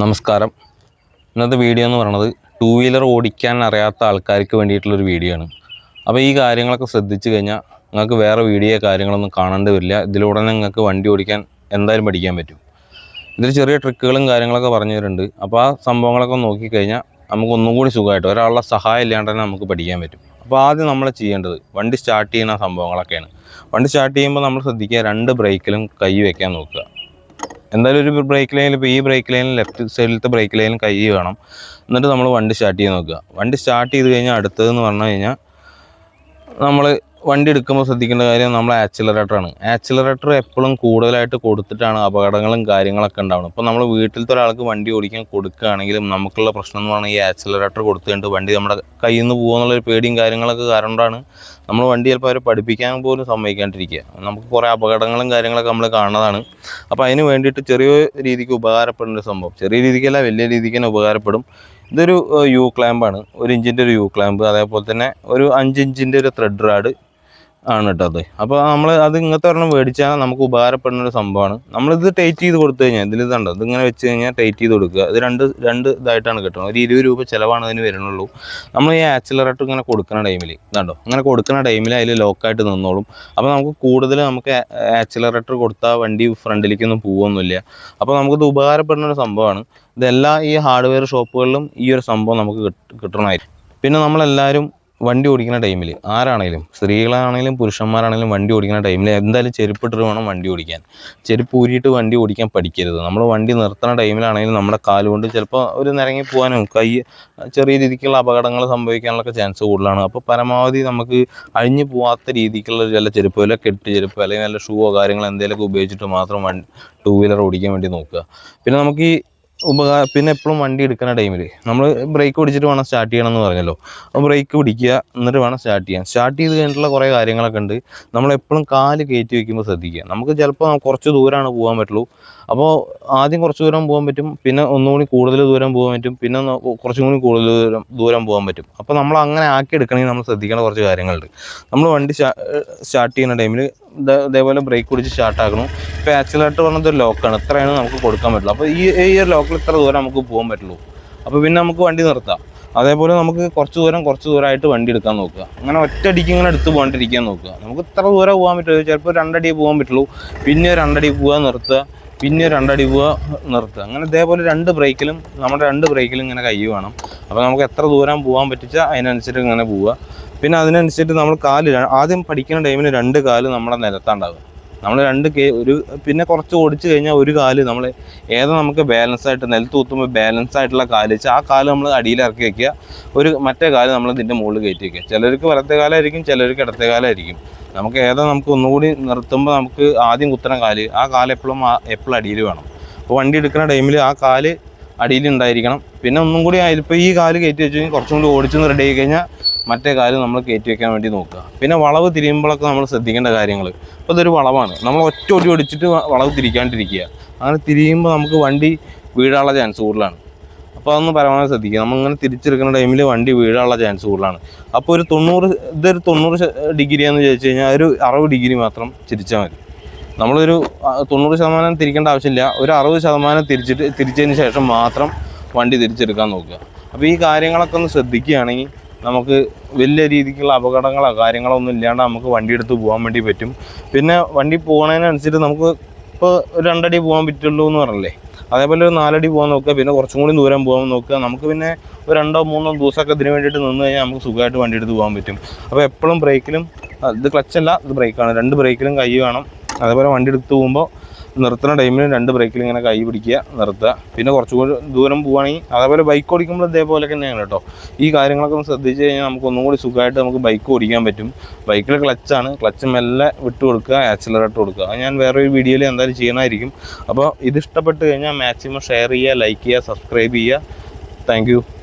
നമസ്കാരം. ഇന്നത്തെ വീഡിയോ എന്ന് പറയുന്നത് ടൂ വീലർ ഓടിക്കാൻ അറിയാത്ത ആൾക്കാർക്ക് വേണ്ടിയിട്ടുള്ളൊരു വീഡിയോ ആണ്. അപ്പോൾ ഈ കാര്യങ്ങളൊക്കെ ശ്രദ്ധിച്ചു കഴിഞ്ഞാൽ നിങ്ങൾക്ക് വേറെ വീഡിയോ കാര്യങ്ങളൊന്നും കാണേണ്ടി വരില്ല. ഇതിലൂടെ നിങ്ങൾക്ക് വണ്ടി ഓടിക്കാൻ എന്തായാലും പഠിക്കാൻ പറ്റും. ഇതിൽ ചെറിയ ട്രിക്കുകളും കാര്യങ്ങളൊക്കെ പറഞ്ഞു തരുന്നുണ്ട് അപ്പോൾ ആ സംഭവങ്ങളൊക്കെ നോക്കിക്കഴിഞ്ഞാൽ നമുക്ക് ഒന്നും കൂടി സുഖമായിട്ട് ഒരാളുടെ സഹായം ഇല്ലാണ്ട് തന്നെ നമുക്ക് പഠിക്കാൻ പറ്റും. അപ്പോൾ ആദ്യം നമ്മൾ ചെയ്യേണ്ടത് വണ്ടി സ്റ്റാർട്ട് ചെയ്യുന്ന സംഭവങ്ങളൊക്കെയാണ്. വണ്ടി സ്റ്റാർട്ട് ചെയ്യുമ്പോൾ നമ്മൾ ശ്രദ്ധിക്കുക രണ്ട് ബ്രേക്കിലും കൈ വയ്ക്കാൻ നോക്കുക. എന്തായാലും ഒരു ബ്രേക്ക് ലൈനിൽ ഇപ്പോൾ ഈ ബ്രേക്ക് ലൈനിൽ ലെഫ്റ്റ് സൈഡിലത്തെ ബ്രേക്ക് ലൈനിൽ കൈ വേണം. എന്നിട്ട് നമ്മൾ വണ്ടി സ്റ്റാർട്ട് ചെയ്ത് നോക്കുക. വണ്ടി സ്റ്റാർട്ട് ചെയ്ത് കഴിഞ്ഞാൽ അടുത്തതെന്ന് പറഞ്ഞു കഴിഞ്ഞാൽ നമ്മൾ വണ്ടി എടുക്കുമ്പോൾ ശ്രദ്ധിക്കേണ്ട കാര്യം നമ്മൾ ആക്സിലറേറ്ററാണ് ആക്സിലറേറ്റർ എപ്പോഴും കൂടുതലായിട്ട് കൊടുത്തിട്ടാണ് അപകടങ്ങളും കാര്യങ്ങളൊക്കെ ഉണ്ടാവുന്നത്. ഇപ്പോൾ നമ്മൾ വീട്ടിലത്തെ ഒരാൾക്ക് വണ്ടി ഓടിക്കാൻ കൊടുക്കുകയാണെങ്കിലും നമുക്കുള്ള പ്രശ്നം എന്ന് പറഞ്ഞാൽ ഈ ആക്സിലറേറ്റർ കൊടുത്തുകൊണ്ട് വണ്ടി നമ്മുടെ കയ്യിൽ നിന്ന് പോകുമെന്നുള്ളൊരു പേടിയും കാര്യങ്ങളൊക്കെ കാരണം കൊണ്ടാണ് നമ്മൾ വണ്ടി ചിലപ്പോൾ അവരെ പഠിപ്പിക്കാൻ പോലും സമ്മതിക്കാണ്ടിരിക്കുക. നമുക്ക് കുറേ അപകടങ്ങളും കാര്യങ്ങളൊക്കെ നമ്മൾ കാണുന്നതാണ്. അപ്പോൾ അതിന് വേണ്ടിയിട്ട് ചെറിയ രീതിക്ക് ഉപകാരപ്പെടുന്ന ഒരു സംഭവം. ചെറിയ രീതിക്കല്ല വലിയ രീതിക്ക് തന്നെ ഉപകാരപ്പെടും. ഇതൊരു യു ക്ലാമ്പാണ് ഒരു ഇഞ്ചിന്റെ ഒരു യു ക്ലാമ്പ് അതേപോലെ തന്നെ ഒരു അഞ്ച് ഇഞ്ചിന്റെ ഒരു ത്രെഡ് റാഡ് ആണ് കേട്ടോ അത്. അപ്പോൾ നമ്മൾ അത് ഇങ്ങനത്തെ ഒരെണ്ണം മേടിച്ചാൽ നമുക്ക് ഉപകാരപ്പെടുന്ന ഒരു സംഭവമാണ്. നമ്മളിത് ടൈറ്റ് ചെയ്ത് കൊടുത്തു കഴിഞ്ഞാൽ ഇതിൽ ഇതുണ്ടോ ഇതിങ്ങനെ വെച്ച് കഴിഞ്ഞാൽ ടൈറ്റ് ചെയ്ത് കൊടുക്കുക. ഇത് രണ്ട് രണ്ട് ഇതായിട്ടാണ് കിട്ടുന്നത് ഒരു ഇരുപത് രൂപ ചിലവാണ് അതിന് വരുന്നുള്ളൂ. നമ്മൾ ഈ ആക്സിലറേറ്റർ ഇങ്ങനെ കൊടുക്കുന്ന ടൈമിൽ ഇതുണ്ടോ ഇങ്ങനെ കൊടുക്കുന്ന ടൈമിൽ അതിൽ ലോക്കായിട്ട് നിന്നോളും. അപ്പോൾ നമുക്ക് കൂടുതൽ നമുക്ക് ആക്സിലറേറ്റർ കൊടുത്താൽ വണ്ടി ഫ്രണ്ടിലേക്കൊന്നും പോകുമൊന്നുമില്ല അപ്പോൾ നമുക്കിത് ഉപകാരപ്പെടുന്ന ഒരു സംഭവമാണ്. ഇതെല്ലാ ഈ ഹാർഡ്വെയർ ഷോപ്പുകളിലും ഈ ഒരു സംഭവം നമുക്ക് കിട്ട- കിട്ടണമായിരിക്കും. പിന്നെ നമ്മളെല്ലാവരും വണ്ടി ഓടിക്കുന്ന ടൈമിൽ ആരാണെങ്കിലും സ്ത്രീകളാണെങ്കിലും പുരുഷന്മാരാണെങ്കിലും വണ്ടി ഓടിക്കുന്ന ടൈമിൽ എന്തായാലും ചെരുപ്പിട്ടിട്ട് വേണം വണ്ടി ഓടിക്കാൻ. ചെരുപ്പ് ഊരിയിട്ട് വണ്ടി ഓടിക്കാൻ പഠിക്കരുത്. നമ്മൾ വണ്ടി നിർത്തുന്ന ടൈമിലാണെങ്കിലും നമ്മുടെ കാലുകൊണ്ട് ചിലപ്പോൾ ഒരു നിരങ്ങി പോകാനും കൈ ചെറിയ രീതിക്കുള്ള അപകടങ്ങൾ സംഭവിക്കാനുള്ള ചാൻസ് കൂടുതലാണ്. അപ്പോൾ പരമാവധി നമുക്ക് അഴിഞ്ഞു പോകാത്ത രീതിക്കുള്ള ചില ചെരുപ്പ് വല്ല കെട്ട് ചെരുപ്പ് അല്ലെങ്കിൽ നല്ല ഷൂവോ കാര്യങ്ങളോ എന്തെങ്കിലുമൊക്കെ ഉപയോഗിച്ചിട്ട് മാത്രം വണ്ടി ടൂ വീലർ ഓടിക്കാൻ വേണ്ടി നോക്കുക. പിന്നെ നമുക്ക് ഈ ഉപകാര പിന്നെ എപ്പോഴും വണ്ടി എടുക്കുന്ന ടൈമിൽ നമ്മൾ ബ്രേക്ക് പിടിച്ചിട്ട് വേണം സ്റ്റാർട്ട് ചെയ്യണം എന്ന് പറഞ്ഞല്ലോ. അപ്പോൾ ബ്രേക്ക് പിടിക്കുക എന്നിട്ട് വേണം സ്റ്റാർട്ട് ചെയ്യാൻ. സ്റ്റാർട്ട് ചെയ്ത് കഴിഞ്ഞിട്ടുള്ള കുറേ കാര്യങ്ങളൊക്കെ ഉണ്ട്. നമ്മളെപ്പോഴും കാൽ കയറ്റി വയ്ക്കുമ്പോൾ ശ്രദ്ധിക്കുക. നമുക്ക് ചിലപ്പോൾ കുറച്ച് ദൂരമാണ് പോകാൻ പറ്റുള്ളൂ. അപ്പോൾ ആദ്യം കുറച്ച് ദൂരം പോകാൻ പറ്റും. പിന്നെ ഒന്നുകൂടി കൂടുതൽ ദൂരം പോകാൻ പറ്റും. പിന്നെ കുറച്ചും കൂടി കൂടുതൽ ദൂരം ദൂരം പോകാൻ പറ്റും. അപ്പോൾ നമ്മൾ അങ്ങനെ ആക്കി എടുക്കണമെങ്കിൽ നമ്മൾ ശ്രദ്ധിക്കേണ്ട കുറച്ച് കാര്യങ്ങളുണ്ട്. നമ്മൾ വണ്ടി സ്റ്റാർട്ട് ചെയ്യുന്ന ടൈമിൽ ഇതേപോലെ ബ്രേക്ക് പിടിച്ച് സ്റ്റാർട്ട് ആക്കണം. ഇപ്പോൾ ആക്സിലേറ്റർ പറഞ്ഞത് ഒരു ലോക്കാണ് ഇത്രയാണ് നമുക്ക് കൊടുക്കാൻ പറ്റുള്ളൂ. അപ്പോൾ ഈ ഈ ഒരു ലോക്കിൽ ഇത്ര ദൂരം നമുക്ക് പോകാൻ പറ്റുള്ളൂ. അപ്പോൾ പിന്നെ നമുക്ക് വണ്ടി നിർത്താം. അതേപോലെ നമുക്ക് കുറച്ച് ദൂരം കുറച്ച് ദൂരമായിട്ട് വണ്ടി എടുക്കാൻ നോക്കുക. അങ്ങനെ ഒറ്റയടിക്ക് ഇങ്ങനെ എടുത്ത് പോകാണ്ടിരിക്കാൻ നോക്കുക. നമുക്ക് ഇത്ര ദൂരം പോകാൻ പറ്റുള്ളൂ. ചിലപ്പോൾ രണ്ടടി പോകാൻ പറ്റുള്ളൂ. പിന്നെ രണ്ടടി പോവുക നിർത്തുക. പിന്നെ രണ്ടടി പോവുക നിർത്തുക. അങ്ങനെ ഇതേപോലെ രണ്ട് ബ്രേക്കിലും നമ്മുടെ രണ്ട് ബ്രേക്കിലും ഇങ്ങനെ കൈ വേണം. അപ്പോൾ നമുക്ക് എത്ര ദൂരം പോകാൻ പറ്റിച്ചാൽ അതിനനുസരിച്ച് ഇങ്ങനെ പോവുക. പിന്നെ അതിനനുസരിച്ച് നമ്മൾ കാൽ ആദ്യം പഠിക്കുന്ന ടൈമിൽ രണ്ട് കാൽ നമ്മുടെ നിലത്താണ്ടാവുക നമ്മൾ രണ്ട് കേ ഒരു പിന്നെ കുറച്ച് ഓടിച്ചു കഴിഞ്ഞാൽ ഒരു കാൽ നമ്മൾ ഏതാ നമുക്ക് ബാലൻസ് ആയിട്ട് നിലത്ത് കുത്തുമ്പോൾ ബാലൻസ് ആയിട്ടുള്ള കാൽ വെച്ചാൽ ആ കാൽ നമ്മൾ അടിയിൽ ഇറക്കി വെക്കുക. ഒരു മറ്റേ കാൽ നമ്മൾ ഇതിന്റെ മുകളിൽ കയറ്റി വെക്കുക. ചിലർക്ക് വലത്തെ കാലായിരിക്കും ചിലർക്ക് ഇടത്തെ കാലായിരിക്കും. നമുക്ക് ഏതാ നമുക്ക് ഒന്നുകൂടി നിർത്തുമ്പോൾ നമുക്ക് ആദ്യം കുത്തണ കാൽ ആ കാൽ എപ്പോഴും എപ്പോഴും അടിയിൽ വേണം. അപ്പോൾ വണ്ടി എടുക്കുന്ന ടൈമിൽ ആ കാൽ അടിയിൽ ഉണ്ടായിരിക്കണം. പിന്നെ ഒന്നും കൂടി ഇപ്പോൾ ഈ കാൽ കയറ്റി വെച്ച് കഴിഞ്ഞാൽ കുറച്ചും കൂടി ഓടിച്ചൊന്ന് റെഡി ആയി കഴിഞ്ഞാൽ മറ്റേ കാര്യം നമ്മൾ കയറ്റി വെക്കാൻ വേണ്ടി നോക്കുക. പിന്നെ വളവ് തിരിയുമ്പോഴൊക്കെ നമ്മൾ ശ്രദ്ധിക്കേണ്ട കാര്യങ്ങൾ. ഇപ്പോൾ ഇതൊരു വളവാണ്. നമ്മൾ ഒറ്റ ഒടി ഒടിച്ചിട്ട് വളവ് തിരിക്കാണ്ടിരിക്കുക. അങ്ങനെ തിരിയുമ്പോൾ നമുക്ക് വണ്ടി വീഴാനുള്ള ചാൻസ് കൂടുതലാണ്. അപ്പോൾ അതൊന്ന് പരമാവധി ശ്രദ്ധിക്കുക. നമ്മളിങ്ങനെ തിരിച്ചെടുക്കുന്ന ടൈമിൽ വണ്ടി വീഴാനുള്ള ചാൻസ് കൂടുതലാണ്. അപ്പോൾ ഒരു തൊണ്ണൂറ് ഇതൊരു തൊണ്ണൂറ് ഡിഗ്രിയാണെന്ന് ചോദിച്ചു കഴിഞ്ഞാൽ ഒരു അറുപത് ഡിഗ്രി മാത്രം തിരിച്ചാൽ മതി. നമ്മളൊരു തൊണ്ണൂറ് ശതമാനം തിരിക്കേണ്ട ആവശ്യമില്ല. ഒരു അറുപത് ശതമാനം തിരിച്ചിട്ട് തിരിച്ചതിന് ശേഷം മാത്രം വണ്ടി തിരിച്ചെടുക്കാൻ നോക്കുക. അപ്പോൾ ഈ കാര്യങ്ങളൊക്കെ ഒന്ന് ശ്രദ്ധിക്കുകയാണെങ്കിൽ നമുക്ക് വലിയ രീതിക്കുള്ള അപകടങ്ങളോ കാര്യങ്ങളോ ഒന്നും ഇല്ലാണ്ട് നമുക്ക് വണ്ടി എടുത്ത് പോകാൻ വേണ്ടി പറ്റും. പിന്നെ വണ്ടി പോകുന്നതിനനുസരിച്ച് നമുക്ക് ഇപ്പോൾ രണ്ടടി പോകാൻ പറ്റുള്ളൂ എന്ന് പറഞ്ഞല്ലേ? അതേപോലെ ഒരു നാലടി പോകാൻ നോക്കുക പിന്നെ കുറച്ചും കൂടി ദൂരം പോകാൻ നോക്കുക. നമുക്ക് പിന്നെ ഒരു രണ്ടോ മൂന്നോ ദിവസമൊക്കെ ഇതിന് വേണ്ടിയിട്ട് നിന്ന് കഴിഞ്ഞാൽ നമുക്ക് സുഖമായിട്ട് വണ്ടി എടുത്ത് പോകാൻ പറ്റും. അപ്പോൾ എപ്പോഴും ബ്രേക്കിലും ഇത് ക്ലച്ചല്ല ഇത് ബ്രേക്കാണ്. രണ്ട് ബ്രേക്കിലും കൈ വേണം. അതേപോലെ വണ്ടി എടുത്ത് പോകുമ്പോൾ നിർത്തുന്ന ടൈമിൽ രണ്ട് ബ്രേക്കിൽ ഇങ്ങനെ കൈ പിടിക്കുക നിർത്തുക. പിന്നെ കുറച്ചുകൂടി ദൂരം പോവുകയാണെങ്കിൽ അതേപോലെ ബൈക്ക് ഓടിക്കുമ്പോൾ ഇതേപോലെ തന്നെയാണ് കേട്ടോ. ഈ കാര്യങ്ങളൊക്കെ ഒന്ന് ശ്രദ്ധിച്ച് കഴിഞ്ഞാൽ നമുക്ക് ഒന്നും കൂടി സുഖമായിട്ട് നമുക്ക് ബൈക്ക് ഓടിക്കാൻ പറ്റും. ബൈക്കിൽ ക്ലച്ചാണ് ക്ലച്ച് മെല്ലെ വിട്ട് കൊടുക്കുക ആക്സിലറേറ്റർ കൊടുക്കുക. അത് ഞാൻ വേറൊരു വീഡിയോയിൽ എന്തായാലും ചെയ്യണമായിരിക്കും അപ്പോൾ ഇത് ഇഷ്ടപ്പെട്ട് കഴിഞ്ഞാൽ മാക്സിമം ഷെയർ ചെയ്യുക ലൈക്ക് ചെയ്യുക സബ്സ്ക്രൈബ് ചെയ്യുക. താങ്ക്